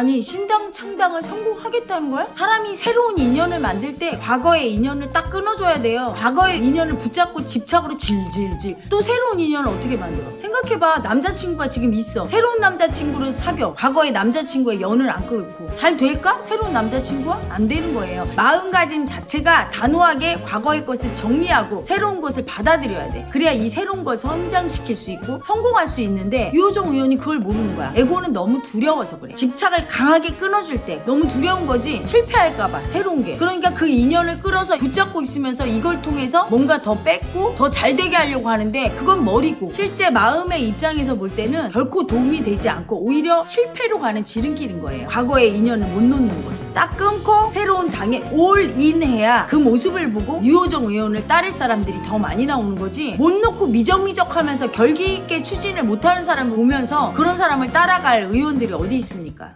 아니 신당 창당을 성공하겠다는 거야? 사람이 새로운 인연을 만들 때 과거의 인연을 딱 끊어줘야 돼요. 과거의 인연을 붙잡고 집착으로 질질질 또 새로운 인연을 어떻게 만들어? 생각해봐 남자친구가 지금 있어. 새로운 남자친구를 사겨. 과거의 남자친구의 연을 안 끊고 잘 될까? 새로운 남자친구와 안 되는 거예요. 마음가짐 자체가 단호하게 과거의 것을 정리하고 새로운 것을 받아들여야 돼. 그래야 이 새로운 걸 성장시킬 수 있고 성공할 수 있는데 유호정 의원이 그걸 모르는 거야. 에고는 너무 두려워서 그래. 집착을 강하게 끊어줄 때 너무 두려운 거지 실패할까봐 새로운 게. 그러니까 그 인연을 끌어서 붙잡고 있으면서 이걸 통해서 뭔가 더 뺏고 더 잘 되게 하려고 하는데 그건 머리고 실제 마음의 입장에서 볼 때는 결코 도움이 되지 않고 오히려 실패로 가는 지름길인 거예요. 과거의 인연을 못 놓는 것을 딱 끊고 새로운 당에 올인 해야 그 모습을 보고 유호정 의원을 따를 사람들이 더 많이 나오는 거지 못 놓고 미적미적 하면서 결기 있게 추진을 못하는 사람을 보면서 그런 사람을 따라갈 의원들이 어디 있습니까?